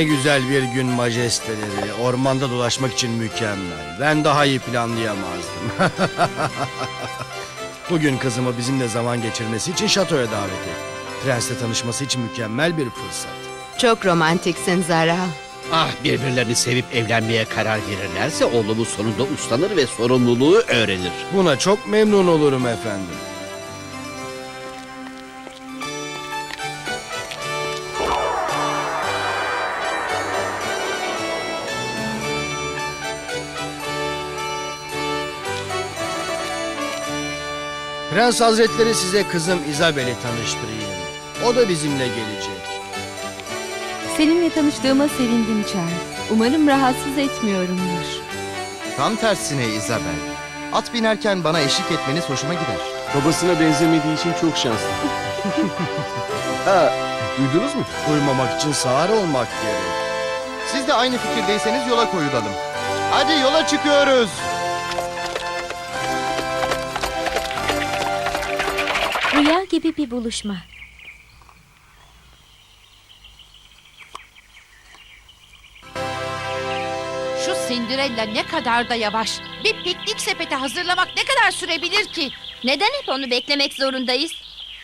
Ne güzel bir gün majesteleri. Ormanda dolaşmak için mükemmel. Ben daha iyi planlayamazdım. Bugün kızımı bizimle zaman geçirmesi için şatoya davet ettim. Prensle tanışması için mükemmel bir fırsat. Çok romantiksin Zara. Ah birbirlerini sevip evlenmeye karar verirlerse oğlumuz sonunda uslanır ve sorumluluğu öğrenir. Buna çok memnun olurum efendim. Prens Hazretleri size kızım Isabel'i tanıştırayım. O da bizimle gelecek. Seninle tanıştığıma sevindim Charles. Umarım rahatsız etmiyorumdur. Tam tersine Isabel. At binerken bana eşlik etmeniz hoşuma gider. Babasına benzemediği için çok şanslı. ha, duydunuz mu? Uyumamak için sağır olmak gerek. Siz de aynı fikirdeyseniz yola koyulalım. Hadi yola çıkıyoruz. Rüya gibi bir buluşma. Şu Cinderella ne kadar da yavaş. Bir piknik sepeti hazırlamak ne kadar sürebilir ki? Neden hep onu beklemek zorundayız?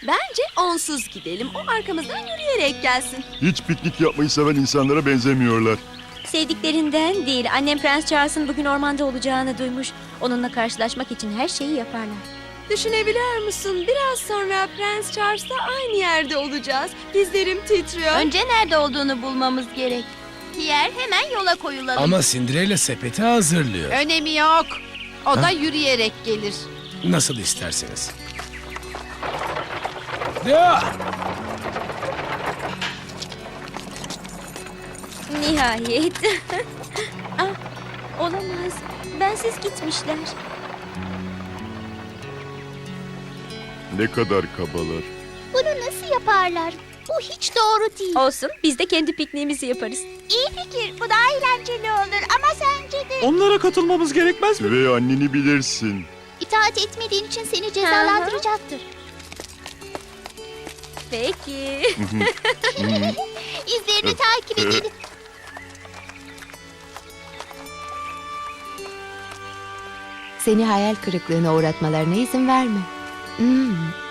Bence onsuz gidelim. O arkamızdan yürüyerek gelsin. Hiç piknik yapmayı seven insanlara benzemiyorlar. Sevdiklerinden değil. Annem Prens Charles'ın bugün ormanda olacağını duymuş. Onunla karşılaşmak için her şeyi yaparlar. Düşünebiliyor musun? Biraz sonra Prens Charles'la aynı yerde olacağız. Dizlerim titriyor. Önce nerede olduğunu bulmamız gerek. Pierre hemen yola koyulalım. Ama Cinderella sepeti hazırlıyor. Önemi yok. O da yürüyerek gelir. Nasıl isterseniz. Ya! Nihayet. ah, olamaz. Bensiz gitmişler. Ne kadar kabalar. Bunu nasıl yaparlar? Bu hiç doğru değil. Olsun biz de kendi pikniğimizi yaparız. İyi fikir. Bu daha eğlenceli olur ama sence de... Onlara katılmamız gerekmez mi? Ve anneni bilirsin. İtaat etmediğin için seni cezalandıracaktır. Peki. İzlerini takip edelim. Seni hayal kırıklığına uğratmalarına izin verme. Hmm.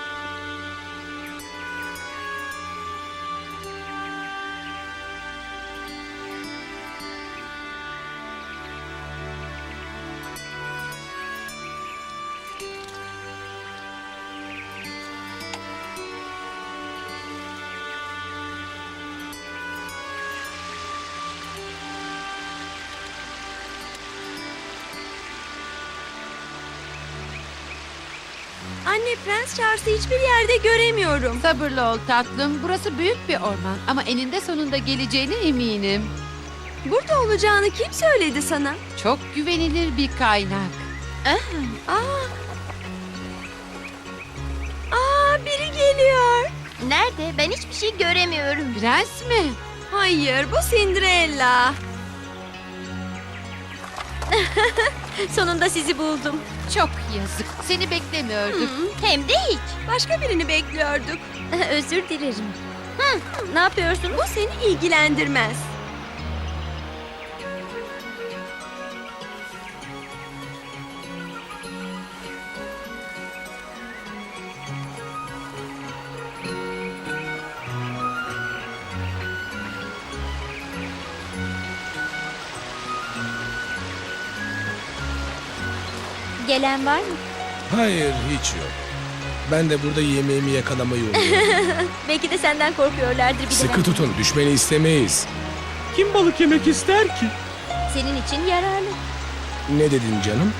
Prens Charles'ı hiçbir yerde göremiyorum. Sabırlı ol tatlım. Burası büyük bir orman ama eninde sonunda geleceğine eminim. Burada olacağını kim söyledi sana? Çok güvenilir bir kaynak. Aa, biri geliyor. Nerede? Ben hiçbir şey göremiyorum. Prens mi? Hayır bu Cinderella. Sonunda sizi buldum. Çok yazık. Seni beklemiyorduk. Hem de hiç. Başka birini bekliyorduk. Özür dilerim. Ne yapıyorsun? Bu seni ilgilendirmez. Gelen var mı? Hayır hiç yok. Ben de burada yemeğimi yakalamayı umuyorum. Belki de senden korkuyorlardır bilemem. Sıkı tutun düşmeni istemeyiz. Kim balık yemek ister ki? Senin için yararlı. Ne dedin canım?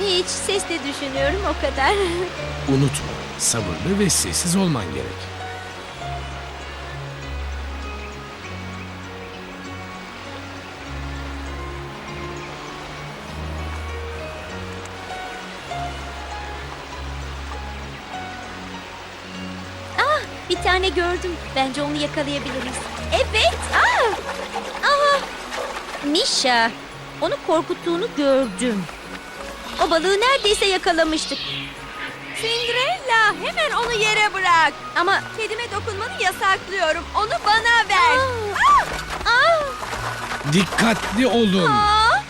Hiç sesle düşünüyorum o kadar. Unutma sabırlı ve sessiz olman gerek. Bir tane gördüm. Bence onu yakalayabiliriz. Evet. Aa! Aa! Misha. Onu korkuttuğunu gördüm. O balığı neredeyse yakalamıştık. Cinderella hemen onu yere bırak. Ama Kedime dokunmanı yasaklıyorum. Onu bana ver. Aa! Dikkatli olun. Aa,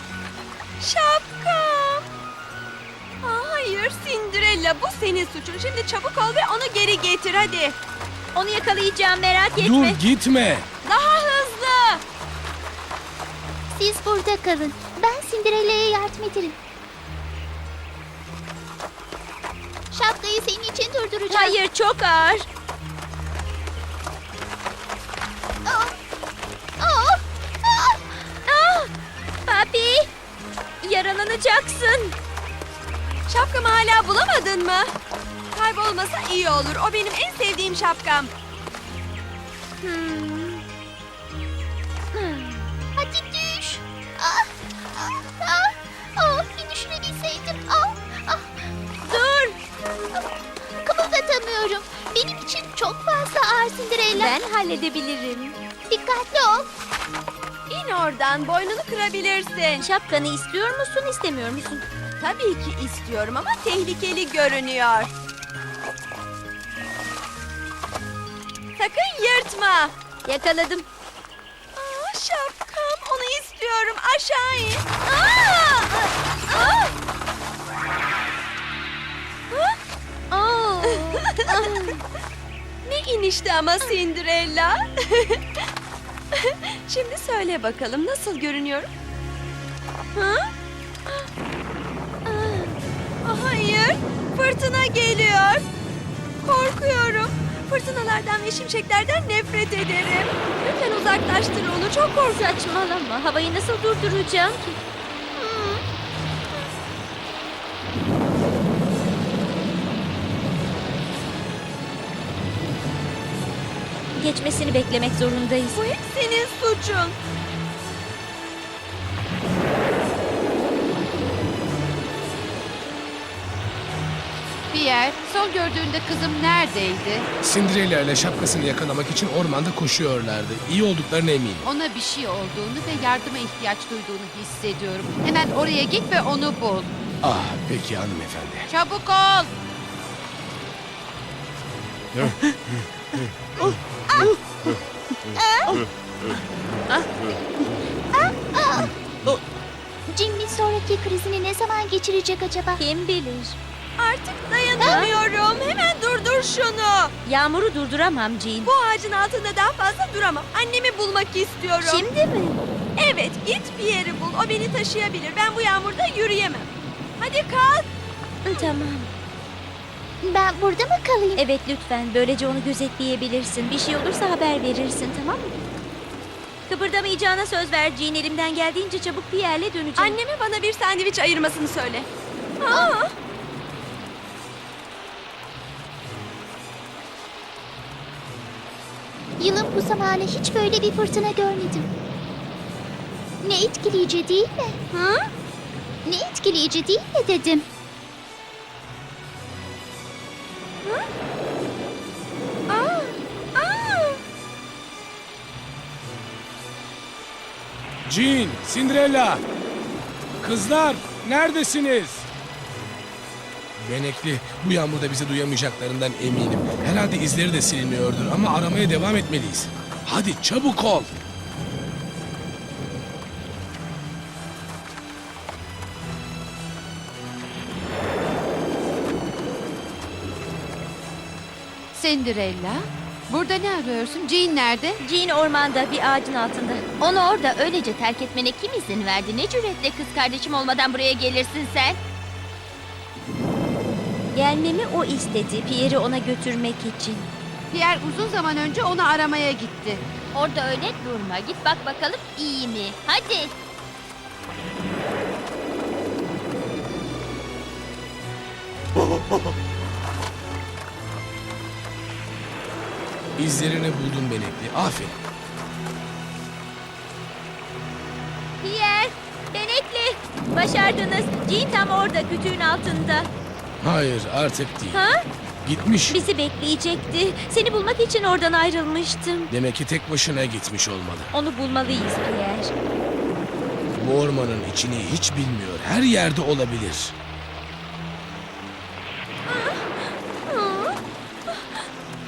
şapkam. Aa, hayır Cinderella bu senin suçun. Şimdi çabuk ol ve onu geri getir hadi. Onu yakalayacağım merak etme. Dur gitme. Daha hızlı. Siz burada kalın. Ben Cinderella'ya yardım ederim. Şapkayı senin için durduracağım. Hayır çok ağır. Aa, aa, aa. Ah, papi. Yaralanacaksın. Şapkamı hala bulamadın mı? Kaybolmasa iyi olur. O benim en sevdiğim şapkam. Hmm. Hadi düş. Ah, ah, ah, ah, bir düşünebilseydim. Ah, ah. Dur. Kımıldatamıyorum. Benim için çok fazla ağır Cinderella. Ben halledebilirim. Dikkatli ol. İn oradan boynunu kırabilirsin. Şapkanı istiyor musun istemiyor musun? Tabii ki istiyorum ama tehlikeli görünüyor. Sakın yırtma. Yakaladım. Aa, şapkam onu istiyorum aşağı in. Aa! Aa! Oo. Ne inişti ama Cinderella. Şimdi söyle bakalım nasıl görünüyorum? Ha? Aa, Hayır, fırtına geliyor. Korkuyorum. Fırtınalardan ve şimşeklerden nefret ederim. Lütfen uzaklaştır onu, çok korkunç. Saçmalama. Havayı nasıl durduracağım ki? Geçmesini beklemek zorundayız. Bu hep senin suçun. Pierre, son gördüğünde kızım neredeydi? Cinderella ile şapkasını yakalamak için ormanda koşuyorlardı. İyi olduklarına eminim. Ona bir şey olduğunu ve yardıma ihtiyaç duyduğunu hissediyorum. Hemen oraya git ve onu bul. Ah peki hanımefendi. Çabuk ol. Jimmy sonraki krizini ne zaman geçirecek acaba? Kim bilir? Artık dayanamıyorum. Hemen durdur şunu. Yağmuru durduramam Jean. Bu ağacın altında daha fazla duramam. Annemi bulmak istiyorum. Şimdi mi? Evet, git bir yeri bul. O beni taşıyabilir. Ben bu yağmurda yürüyemem. Hadi kalk. Tamam. Ben burada mı kalayım? Evet lütfen. Böylece onu gözetleyebilirsin. Bir şey olursa haber verirsin tamam mı? Kıpırdamayacağına söz ver Jean. Elimden geldiğince çabuk Pierre'le döneceğim. Anneme bana bir sandviç ayırmasını söyle. Aa, Yılın bu zamanı hiç böyle bir fırtına görmedim. Ne etkileyici değil mi? Hı? Ne etkileyici değil mi dedim. Jean, Cinderella. Kızlar, neredesiniz? Benekli, bu yağmurda bizi duyamayacaklarından eminim. Herhalde izleri de siliniyordur ama aramaya devam etmeliyiz. Hadi çabuk ol. Cinderella, burada ne arıyorsun? Jean nerede? Jean ormanda bir ağacın altında. Onu orada öylece terk etmene kim izin verdi? Ne cüretle kız kardeşim olmadan buraya gelirsin sen? Gelmemi o istedi. Pierre'i ona götürmek için. Pierre uzun zaman önce onu aramaya gitti. Orada öyle durma. Git bak bakalım iyi mi? Hadi. İzlerini buldun Benekli, aferin. Pierre, Benekli. Başardınız. Jean tam orada kütüğün altında. Hayır, artık değil. Ha? Gitmiş. Bizi bekleyecekti. Seni bulmak için oradan ayrılmıştım. Demek ki tek başına gitmiş olmalı. Onu bulmalıyız Pierre. Bu ormanın içini hiç bilmiyor. Her yerde olabilir.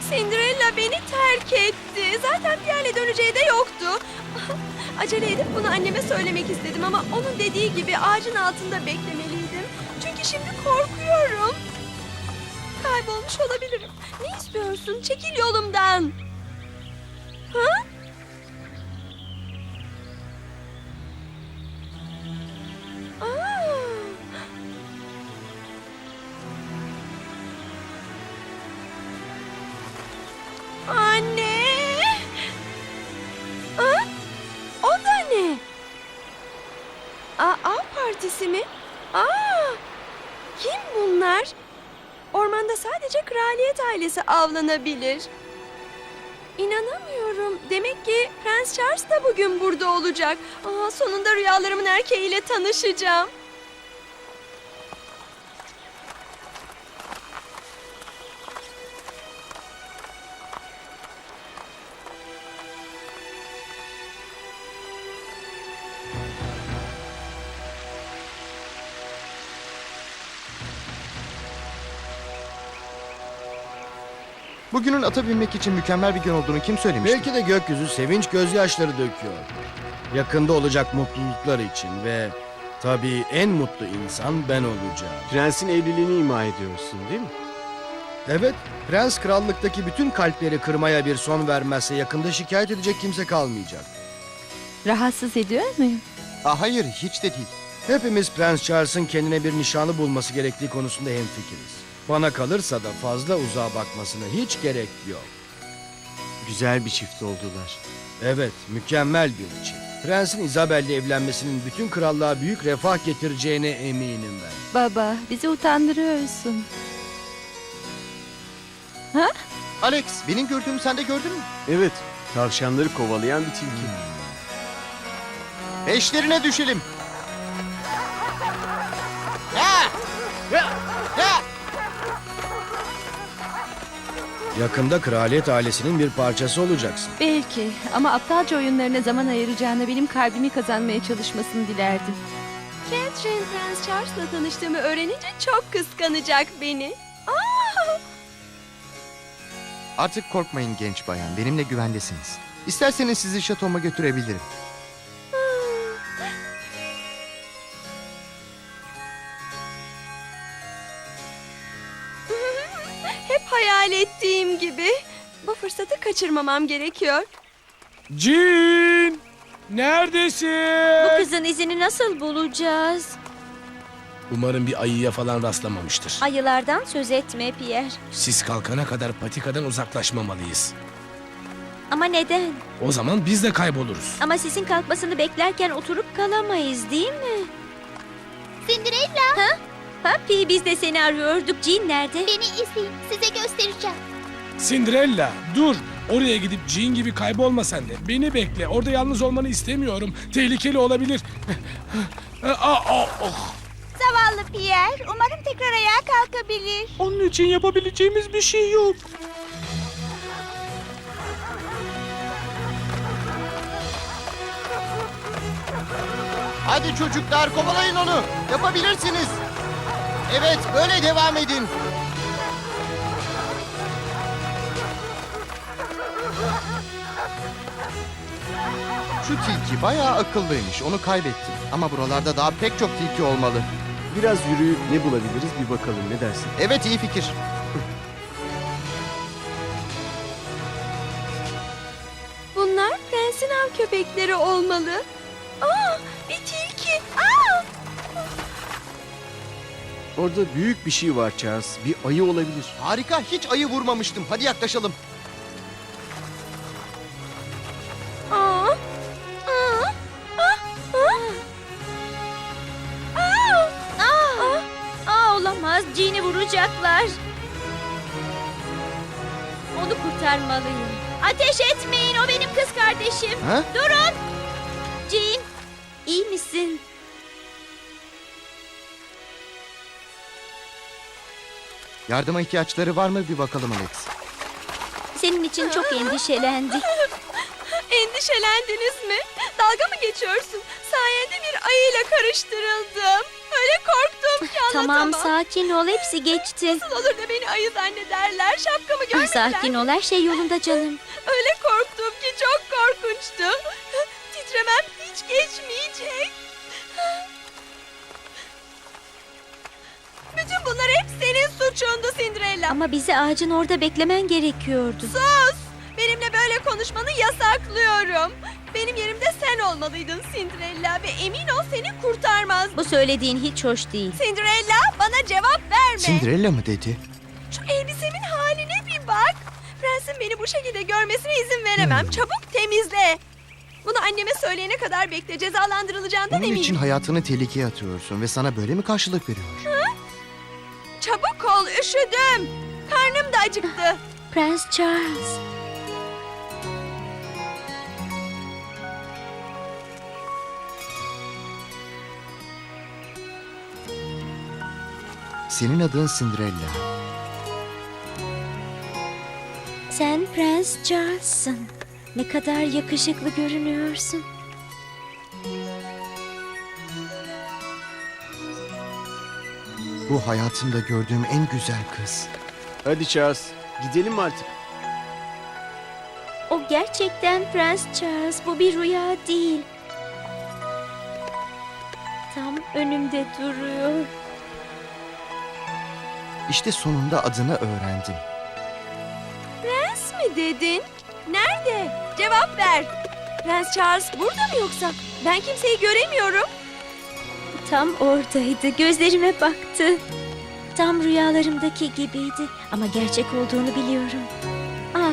Cinderella beni terk etti. Zaten Pierre'le döneceği de yoktu. Acele edip bunu anneme söylemek istedim ama onun dediği gibi ağacın altında beklemeliydim. Çünkü şimdi korkuyorum. Kaybolmuş olabilirim. Ne istiyorsun? Çekil yolumdan. Ha? Ailesi avlanabilir. İnanamıyorum. Demek ki Prens Charles da bugün burada olacak. Aa, sonunda rüyalarımın erkeğiyle tanışacağım. Bugünün ata binmek için mükemmel bir gün olduğunu kim söylemişti? Belki de gökyüzü sevinç gözyaşları döküyor. Yakında olacak mutluluklar için ve tabii en mutlu insan ben olacağım. Prensin evliliğini ima ediyorsun değil mi? Evet, prens krallıktaki bütün kalpleri kırmaya bir son vermezse yakında şikayet edecek kimse kalmayacak. Rahatsız ediyor muyum? Aa, hayır hiç de değil. Hepimiz Prens Charles'ın kendine bir nişanı bulması gerektiği konusunda hemfikiriz. Bana kalırsa da fazla uzağa bakmasına hiç gerek yok. Güzel bir çift oldular. Evet, mükemmel bir çift. Prensin Isabel'le evlenmesinin bütün krallığa büyük refah getireceğine eminim ben. Baba, bizi utandırıyorsun. Alex benim gördüğümü sen de gördün mü? Evet, tavşanları kovalayan bir tilki. Peşlerine düşelim. Ya! Ya! Yakında kraliyet ailesinin bir parçası olacaksın. Belki ama aptalca oyunlarına zaman ayıracağına benim kalbimi kazanmaya çalışmasını dilerdim. Catherine Prens Charles'la tanıştığımı öğrenince çok kıskanacak beni. Aa! Artık korkmayın genç bayan. Benimle güvendesiniz. İsterseniz sizi şatoma götürebilirim. Kaçırmamam gerekiyor. Jean! Neredesin? Bu kızın izini nasıl bulacağız? Umarım bir ayıya falan rastlamamıştır. Ayılardan söz etme Pierre. Siz kalkana kadar patikadan uzaklaşmamalıyız. Ama neden? O zaman biz de kayboluruz. Ama sizin kalkmasını beklerken oturup kalamayız değil mi? Cinderella Papi biz de seni arıyorduk. Jean nerede? beni izleyin size göstereceğim. Cinderella dur. Oraya gidip Jean gibi kaybolma sen de. Beni bekle. Orada yalnız olmanı istemiyorum. Tehlikeli olabilir. Aa, aa, oh. Zavallı Pierre umarım tekrar ayağa kalkabilir. Onun için yapabileceğimiz bir şey yok. Hadi çocuklar kovalayın onu. Yapabilirsiniz. Evet böyle devam edin. Şu tilki bayağı akıllıymış. Onu kaybettim. Ama buralarda daha pek çok tilki olmalı. Biraz yürüyüp ne bulabiliriz bir bakalım ne dersin? Evet iyi fikir. Bunlar prensin av köpekleri olmalı. Aa, bir tilki. Aa! Orada büyük bir şey var Charles. Bir ayı olabilir. Harika. Hiç ayı vurmamıştım. Hadi yaklaşalım. Yardıma ihtiyaçları var mı bir bakalım Alex. Senin için çok endişelendik. Endişelendiniz mi? Dalga mı geçiyorsun? Sayende bir ayıyla karıştırıldım. Öyle korktum ki Tamam anlatamam. sakin ol hepsi geçti. Nasıl olur da beni ayı zannederler. Şapkamı Ah, görmediler. sakin ol her şey yolunda canım. Öyle korktum ki çok korkunçtu. Titremem hiç geçmeyecek. Bunlar hep senin suçundu Cinderella. Ama bizi ağacın orada beklemen gerekiyordu. Sus! Benimle böyle konuşmanı yasaklıyorum. Benim yerimde sen olmalıydın Cinderella ve emin ol seni kurtarmaz. Bu söylediğin hiç hoş değil. Cinderella bana cevap verme. Cinderella mı dedi? Şu elbisemin haline bir bak. Prensin beni bu şekilde görmesine izin veremem. Çabuk temizle. Bunu anneme söyleyene kadar bekle. Cezalandırılacağından Onun eminim. için hayatını tehlikeye atıyorsun ve sana böyle mi karşılık veriyor? Çabuk ol üşüdüm. Karnım da acıktı. Prens Charles. Senin adın Cinderella. Sen Prens Charles'ın. Ne kadar yakışıklı görünüyorsun. Bu hayatımda gördüğüm en güzel kız. Hadi Charles, gidelim artık. O gerçekten Prens Charles. Bu bir rüya değil. Tam önümde duruyor. İşte sonunda adını öğrendim. Prens mi dedin? Nerede? Cevap ver. Prens Charles burada mı yoksa? Ben kimseyi göremiyorum. Tam oradaydı. Gözlerime baktı. Tam rüyalarımdaki gibiydi. Ama gerçek olduğunu biliyorum. Ah,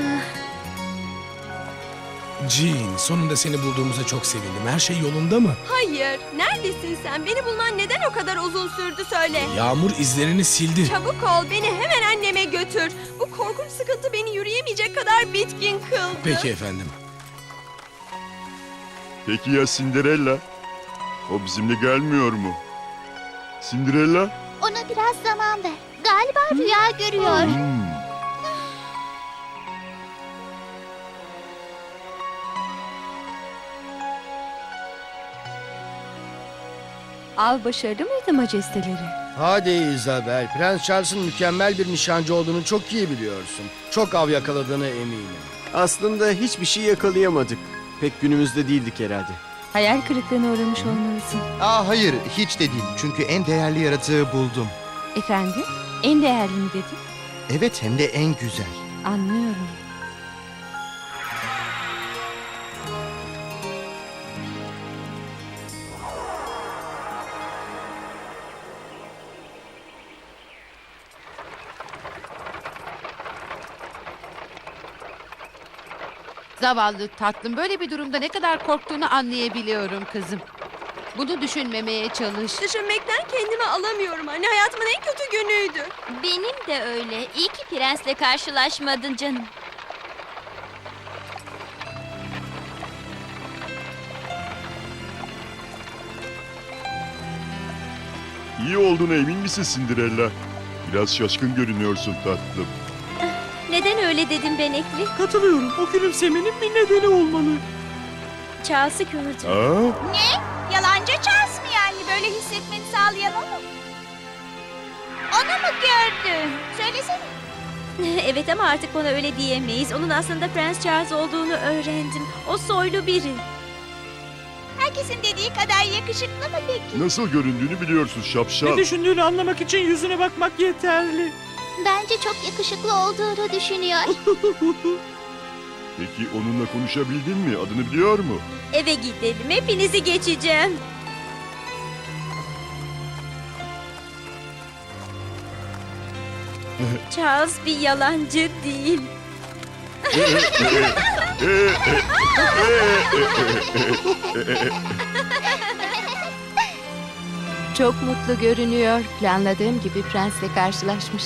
Jean, sonunda seni bulduğumuza çok sevindim. Her şey yolunda mı? Hayır. Neredesin sen? Beni bulman neden o kadar uzun sürdü söyle. Yağmur izlerini sildi. Çabuk ol. Beni hemen anneme götür. Bu korkunç sıkıntı beni yürüyemeyecek kadar bitkin kıldı. Peki efendim. Peki ya Cinderella? O bizimle gelmiyor mu? Cinderella? Ona biraz zaman ver. Galiba rüya görüyor. Hmm. Av başarılı mıydı majesteleri? Hadi Isabel, Prens Charles'ın mükemmel bir nişancı olduğunu çok iyi biliyorsun. Çok av yakaladığını eminim. Aslında hiçbir şey yakalayamadık. Pek günümüzde değildik herhalde. Hayal kırıklığına uğramış olmalısın. Aa hayır, hiç de değil. Çünkü en değerli yaratığı buldum. Efendim? En değerli mi dedin? Evet, hem de en güzel. Anlıyorum. Zavallı tatlım böyle bir durumda ne kadar korktuğunu anlayabiliyorum kızım. Bunu düşünmemeye çalış. Düşünmekten kendimi alamıyorum anne. Hayatımın en kötü günüydü. benim de öyle. İyi ki prensle karşılaşmadın canım. İyi olduğuna emin misin Cinderella? Biraz şaşkın görünüyorsun tatlım. Öyle dedim Benekli? Katılıyorum. O gülümsemenin bir nedeni olmalı. Charles'ı gördüm. Aa, Yalancı Charles mı yani? Böyle hissetmeni sağlayan o mu? Onu mu gördün? Söylesene. evet ama artık ona öyle diyemeyiz. Onun aslında Prens Charles olduğunu öğrendim. O soylu biri. Herkesin dediği kadar yakışıklı mı peki? nasıl göründüğünü biliyorsun şapşal. düşündüğünü anlamak için yüzüne bakmak yeterli. Bence çok yakışıklı olduğunu düşünüyor. Peki onunla konuşabildin mi? Adını biliyor mu? Eve gidelim. Hepinizi geçeceğim. Charles bir yalancı değil. Çok mutlu görünüyor. Planladığım gibi prensle karşılaşmış.